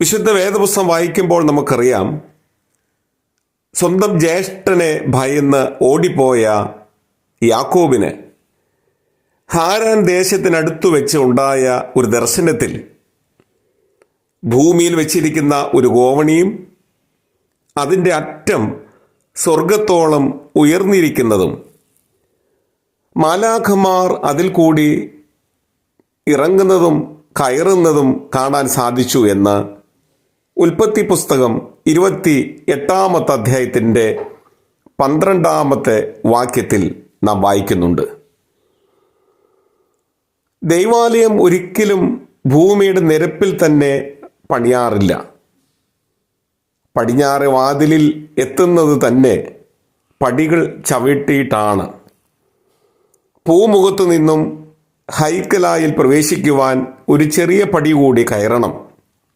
വിശുദ്ധ വേദപുസ്തകം വായിക്കുമ്പോൾ നമുക്കറിയാം സ്വന്തം ജ്യേഷ്ഠനെ ഭയന്ന് ഓടിപ്പോയ യാക്കോബിന് ഹാരാൻ ദേശത്തിനടുത്തു വെച്ച് ഉണ്ടായ ഒരു ദർശനത്തിൽ ഭൂമിയിൽ വെച്ചിരിക്കുന്ന ഒരു ഗോവണിയും അതിന്റെ അറ്റം സ്വർഗത്തോളം ഉയർന്നിരിക്കുന്നതും മാലാഖമാർ അതിൽ കൂടി ഇറങ്ങുന്നതും കയറുന്നതും കാണാൻ സാധിച്ചു എന്ന് ഉൽപ്പത്തി പുസ്തകം ഇരുപത്തി എട്ടാമത്തെ അധ്യായത്തിന്റെ പന്ത്രണ്ടാമത്തെ വാക്യത്തിൽ നാം വായിക്കുന്നുണ്ട്. ദൈവാലയം ഒരിക്കലും ഭൂമിയുടെ നിരപ്പിൽ തന്നെ പണിയാറില്ല. പടിഞ്ഞാറ് വാതിലിൽ എത്തുന്നത് തന്നെ പടികൾ ചവിട്ടിയിട്ടാണ്. പൂമുഖത്തു നിന്നും ഹൈക്കലായിൽ പ്രവേശിക്കുവാൻ ഒരു ചെറിയ പടി കൂടി കയറണം.